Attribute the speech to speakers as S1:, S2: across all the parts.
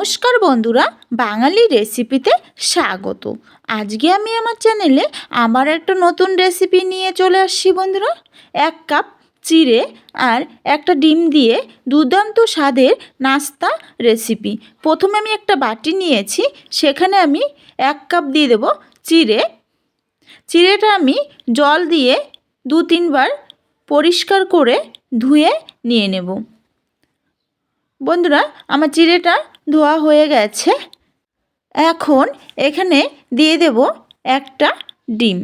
S1: নমস্কার বন্ধুরা, বাঙালি রেসিপিতে স্বাগত। আজকে আমি আমার চ্যানেলে আমার একটা নতুন রেসিপি নিয়ে চলে আসছি বন্ধুরা। এক কাপ চিড়ে আর একটা ডিম দিয়ে দুর্দান্ত স্বাদের নাস্তা রেসিপি। প্রথমে আমি একটা বাটি নিয়েছি, সেখানে আমি এক কাপ দিয়ে দেব চিড়ে। চিড়েটা আমি জল দিয়ে দু তিনবার পরিষ্কার করে ধুয়ে নিয়ে নেব। বন্ধুরা, আমার চিড়েটা ধোয়া হয়ে গেছে। এখন এখানে দিয়ে দেব একটা ডিম।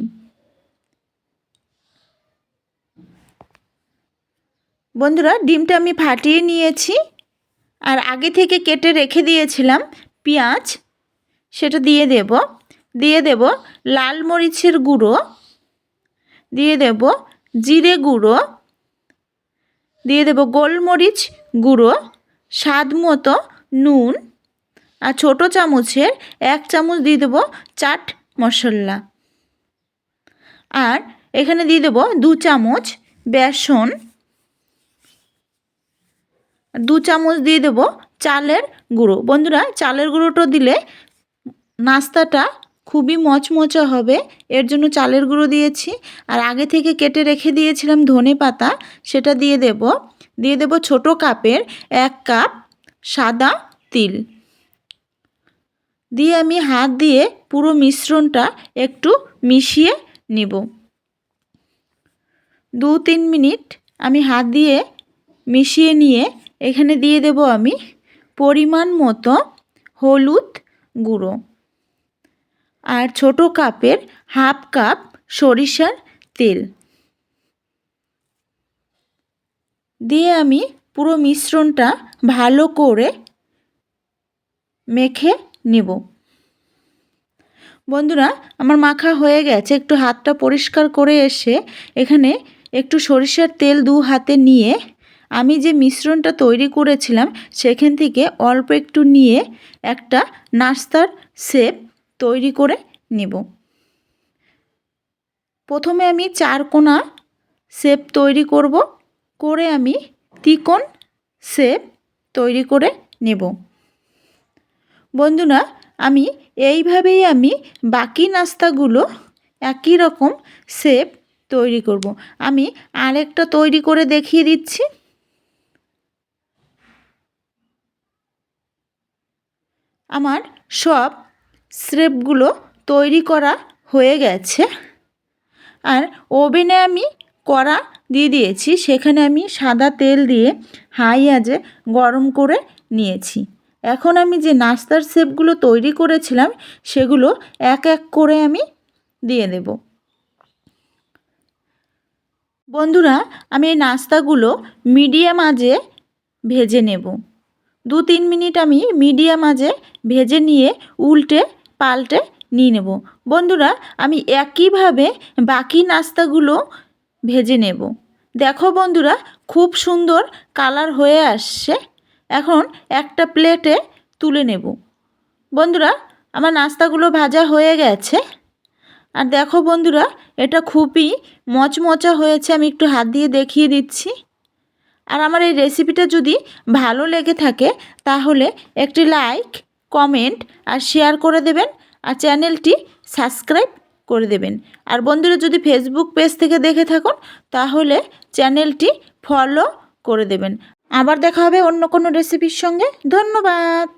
S1: বন্ধুরা, ডিমটা আমি ফাটিয়ে নিয়েছি। আর আগে থেকে কেটে রেখে দিয়েছিলাম পেঁয়াজ, সেটা দিয়ে দেব। দিয়ে দেব লাল মরিচের গুঁড়ো। দিয়ে দেব জিরে গুঁড়ো। দিয়ে দেব গোলমরিচ গুঁড়ো। স্বাদ মতো নুন আর ছোটো চামচের এক চামচ দিয়ে দেবো চাট মশলা। আর এখানে দিয়ে দেবো দু চামচ বেসন। দু চামচ দিয়ে দেবো চালের গুঁড়ো। বন্ধুরা, চালের গুঁড়োটা দিলে নাস্তাটা খুবই মচমচা হবে। এর জন্য চালের গুঁড়ো দিয়েছি। আর আগে থেকে কেটে রেখে দিয়েছিলাম ধনে পাতা, সেটা দিয়ে দেব। দিয়ে দেব ছোটো কাপের এক কাপ সাদা তিল। দিয়ে আমি হাত দিয়ে পুরো মিশ্রণটা একটু মিশিয়ে নেব। দু তিন মিনিট আমি হাত দিয়ে মিশিয়ে নিয়ে এখানে দিয়ে দেব আমি পরিমাণ মতো হলুদ গুঁড়ো। আর ছোট কাপের হাফ কাপ সরিষার তেল। দিয়ে আমি পুরো মিশ্রণটা ভালো করে মেখে নেব। বন্ধুরা, আমার মাখা হয়ে গেছে। একটু হাতটা পরিষ্কার করে এসে এখানে একটু সরিষার তেল দু হাতে নিয়ে আমি যে মিশ্রণটা তৈরি করেছিলাম, সেখান থেকে অল্প একটু নিয়ে একটা নাস্তার শেপ তৈরি করে নেব। প্রথমে আমি চার কোনা শেপ তৈরি করব, করে আমি তিকোন শেপ তৈরি করে নেব। বন্ধুরা, আমি এইভাবেই আমি বাকি নাস্তাগুলো একই রকম শেপ তৈরি করব। আমি আরেকটা তৈরি করে দেখিয়ে দিচ্ছি। আমার সব স্রেপগুলো তৈরি করা হয়ে গেছে। আর ওভেনে আমি কড়া দিয়ে দিয়েছি, সেখানে আমি সাদা তেল দিয়ে হাই আজে গরম করে নিয়েছি। এখন আমি যে নাস্তার শেপগুলো তৈরি করেছিলাম, সেগুলো এক এক করে আমি দিয়ে দেব। বন্ধুরা, আমি এই নাস্তাগুলো মিডিয়াম আজে ভেজে নেব। দু তিন মিনিট আমি মিডিয়াম আজে ভেজে নিয়ে উল্টে পাল্টে নিয়ে নেব। বন্ধুরা, আমি একইভাবে বাকি নাস্তাগুলো ভেজে নেব। দেখো বন্ধুরা, খুব সুন্দর কালার হয়ে আসছে। এখন একটা প্লেটে তুলে নেব। বন্ধুরা, আমার নাস্তাগুলো ভাজা হয়ে গেছে। আর দেখো বন্ধুরা, এটা খুবই মচমচা হয়েছে, আমি একটু হাত দিয়ে দেখিয়ে দিচ্ছি। আর আমার এই রেসিপিটা যদি ভালো লেগে থাকে, তাহলে একটি লাইক কমেন্ট আর শেয়ার করে দেবেন আর চ্যানেলটি সাবস্ক্রাইব করে দেবেন। আর বন্ধুরা, যদি ফেসবুক পেজ থেকে দেখে থাকুন, তাহলে চ্যানেলটি ফলো করে দেবেন। আবার দেখা হবে অন্য কোনো রেসিপির সঙ্গে। ধন্যবাদ!